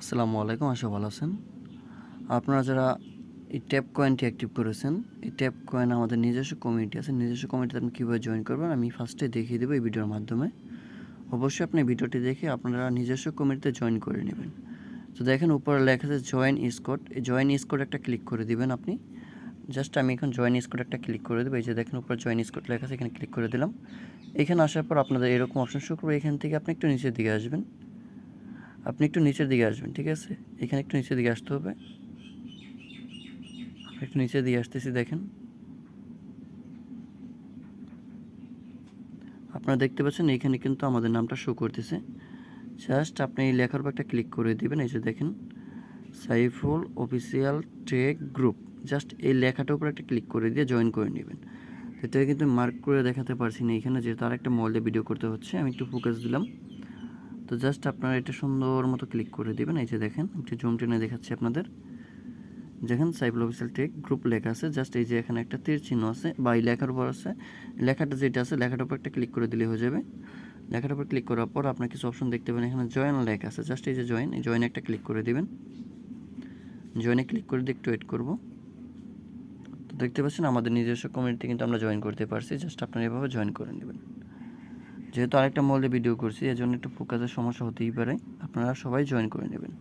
আসসালামু আলাইকুম, আশা ভালো আছেন। আপনারা যারা এই ট্যাপ কয়েনটি অ্যাক্টিভ করেছেন, এই ট্যাপ কয়েন আমাদের নিজস্ব কমিউনিটি আছে, নিজস্ব কমিটিতে আপনি কীভাবে জয়েন করবেন, আমি ফার্স্টে দেখিয়ে দেবো এই ভিডিওর মাধ্যমে। অবশ্যই আপনি ভিডিওটি দেখে আপনারা নিজস্ব কমিটিতে জয়েন করে নেবেন। তো দেখেন, উপরে লেখা আছে জয়েন স্কট এই জয়েন স্কট একটা ক্লিক করে দিবেন আপনি। জাস্ট আমি এখন জয়েন স্কট একটা ক্লিক করে দেবো, এই যে দেখেন, উপরে জয়েন স্কট লেখা আছে, এখানে ক্লিক করে দিলাম। এখানে আসার পর আপনাদের এরকম অপশন শো করবে, এখান থেকে আপনি একটু নিচের দিকে আসবেন। আপনি একটু নিচের দিকে আসবেন, ঠিক আছে? এখানে একটু নিচের দিকে আসতে হবে। একটু নিচের দিকে আসতেছি, দেখেন। আপনারা দেখতে পাচ্ছেন, এখানে কিন্তু আমাদের নামটা শো করতেছে। জাস্ট আপনি এই লেখার উপর একটা ক্লিক করে দিবেন, এই যে দেখেন Saiful official trek group just এই লেখাটার উপর একটা ক্লিক করে দিয়ে জয়েন করে নেবেন। এটা কিন্তু মার্ক করে দেখাতে পারছি না এখানে, যেহেতু আর একটা মোবাইল ভিডিও করতে হচ্ছে, আমি একটু ফোকাস দিলাম। তো জাস্ট আপনারা এটা সুন্দর মতো ক্লিক করে দিবেন। এই যে দেখেন, একটু জুম টেনে দেখাচ্ছি আপনাদের। দেখেন সাইবল অফিসিয়াল টেক গ্রুপ লেখা আছে। জাস্ট এই যে এখানে একটা তীর চিহ্ন আছে, বা এই লেখার উপর আছে। লেখাটা যেটা আছে, লেখাটার উপর একটা ক্লিক করে দিলে হয়ে যাবে। লেখাটার উপর ক্লিক করার পর আপনার কিছু অপশন দেখতে পাবেন। এখানে জয়েন লেখা আছে। জাস্ট এই যে জয়েন এই জয়েন একটা ক্লিক করে দিবেন। জয়েনে ক্লিক করে দিয়ে একটু ওয়েট করব। তো দেখতে পাচ্ছেন, আমাদের নিজস্ব কমিউনিটি কিন্তু আমরা জয়েন করতে পারছি। জাস্ট আপনারা এভাবে জয়েন করে নেবেন। যেহেতু আরেকটা মলে ভিডিও করছি, এজন্য একটু ফোকাসের সমস্যা হতেই পারে। আপনারা সবাই জয়েন করে নেবেন।